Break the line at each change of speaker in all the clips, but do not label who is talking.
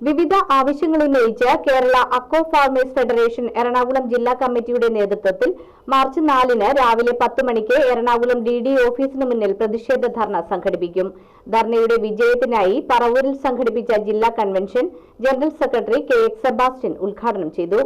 വിവിധ ആവശ്യങ്ങൾ ഉന്നയിച്ച് Kerala agro farmers federation Ernakulam ജില്ലാ കമ്മിറ്റിയുടെ നേതൃത്വത്തിൽ മാർച്ച് നാലിന് രാവിലെ പത്ത് മണിക്ക് എറണാകുളം ഡി ഡി ഓഫീസിന് മുന്നിൽ പ്രതിഷേധ ധർണ സംഘടിപ്പിക്കും. ധർണയുടെ വിജയത്തിനായി പറവൂരിൽ സംഘടിപ്പിച്ച ജില്ലാ convention general secretary K X Sebastian ഉദ്ഘാടനം ചെയ്തു.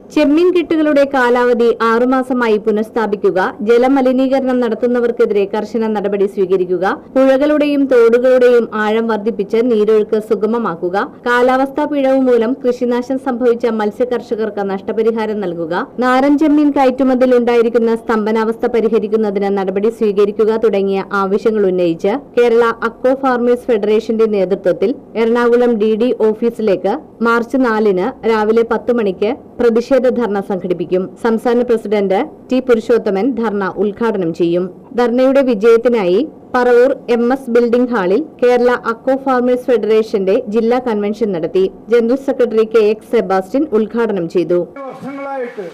ചെമ്മീൻ കിട്ടുകളുടെ കാലാവധി ആറുമാസമായി പുനഃസ്ഥാപിക്കുക ജലമലിനീകരണം നടത്തുന്നവർക്കെതിരെ കർശന നടപടി സ്വീകരിക്കുക പുഴകളുടെയും തോടുകളുടെയും ആഴം വർദ്ധിപ്പിച്ച് നീരൊഴുക്ക് സുഗമമാക്കുക കാലാവസ്ഥാ പിഴവ് മൂലം കൃഷിനാശം സംഭവിച്ച മത്സ്യകർഷകർക്ക് നഷ്ടപരിഹാരം നൽകുക നാരൻ ചെമ്മീൻ കയറ്റുമതിയിൽ ഉണ്ടായിരിക്കുന്ന സ്തംഭനാവസ്ഥ പരിഹരിക്കുന്നതിന് നടപടി സ്വീകരിക്കുക തുടങ്ങിയ ആവശ്യങ്ങൾ ഉന്നയിച്ച് കേരള അക്കോ ഫാർമേഴ്സ് ഫെഡറേഷന്റെ നേതൃത്വത്തിൽ എറണാകുളം ഡി ഓഫീസിലേക്ക് മാർച്ച് നാലിന് രാവിലെ പത്ത് മണിക്ക് പ്രതിഷേധ ധർണ സംഘടിപ്പിക്കും. സംസ്ഥാന പ്രസിഡന്റ് ടി പുരുഷോത്തമൻ ധർണ ഉദ്ഘാടനം ചെയ്യും. ധർണയുടെ വിജയത്തിനായി പറവൂർ എം എസ് ബിൽഡിംഗ് ഹാളിൽ കേരള അക്കോ ഫാർമേഴ്സ് ഫെഡറേഷന്റെ ജില്ലാ കൺവെൻഷൻ നടത്തി. General secretary K X Sebastian ഉദ്ഘാടനം ചെയ്തു.
വർഷങ്ങളായിട്ട്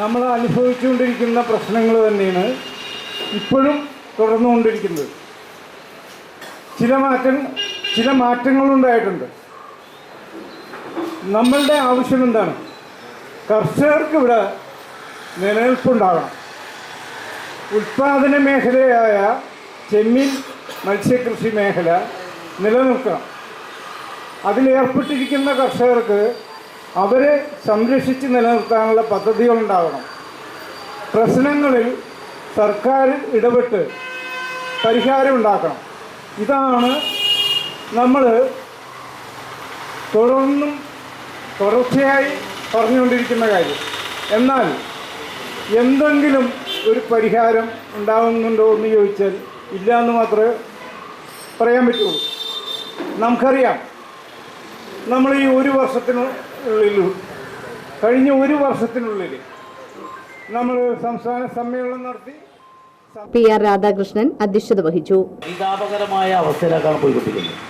നമ്മൾ അനുഭവിച്ചുകൊണ്ടിരിക്കുന്ന പ്രശ്നങ്ങൾ തന്നെയാണ് ഇപ്പോഴും തുടർന്നുകൊണ്ടിരിക്കുന്നത്. ചില മാറ്റം ചില മാറ്റങ്ങളുണ്ടായിട്ടുണ്ട്. നമ്മളുടെ ആവശ്യം എന്താണ്? കർഷകർക്ക് ഇവിടെ നിലനിൽപ്പുണ്ടാകണം. ഉൽപാദന മേഖലയായ ചെമ്മീൻ മത്സ്യകൃഷി മേഖല നിലനിൽക്കണം. അതിലേർപ്പെട്ടിരിക്കുന്ന കർഷകർക്ക് അവരെ സംരക്ഷിച്ച് നിലനിർത്താനുള്ള പദ്ധതികളുണ്ടാവണം പ്രശ്നങ്ങളിൽ സർക്കാർ ഇടപെട്ട് പരിഹാരമുണ്ടാക്കണം. ഇതാണ് നമ്മൾ തുടർന്നും തുടർച്ചയായി പറഞ്ഞുകൊണ്ടിരിക്കുന്ന കാര്യം. എന്നാൽ എന്തെങ്കിലും ഒരു പരിഹാരം ഉണ്ടാകുന്നുണ്ടോ എന്ന് ചോദിച്ചാൽ ഇല്ല എന്ന് മാത്രമേ പറയാൻ പറ്റുള്ളൂ. നമുക്കറിയാം. നമ്മൾ ഈ ഒരു വർഷത്തിനുള്ളിൽ കഴിഞ്ഞ ഒരു വർഷത്തിനുള്ളിൽ നമ്മൾ സംസ്ഥാന സമ്മേളനം നടത്തി.
പി ആർ രാധാകൃഷ്ണൻ അധ്യക്ഷത വഹിച്ചു.
പരിതാപകരമായ അവസ്ഥയിലേക്കാണ് പോയിക്കൊണ്ടിരിക്കുന്നത്.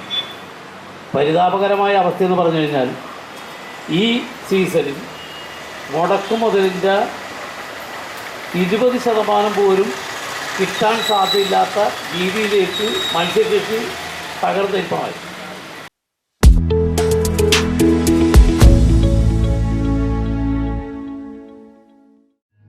പരിതാപകരമായ അവസ്ഥ എന്ന് പറഞ്ഞു കഴിഞ്ഞാൽ ഈ സീസണിൽ മുടക്കുമുതലിന്റെ ഇരുപത് ശതമാനം പോലും കിട്ടാൻ സാധ്യതയില്ലാത്ത രീതിയിലേക്ക് മത്സ്യകൃഷി തകർന്നിരിപ്പമായി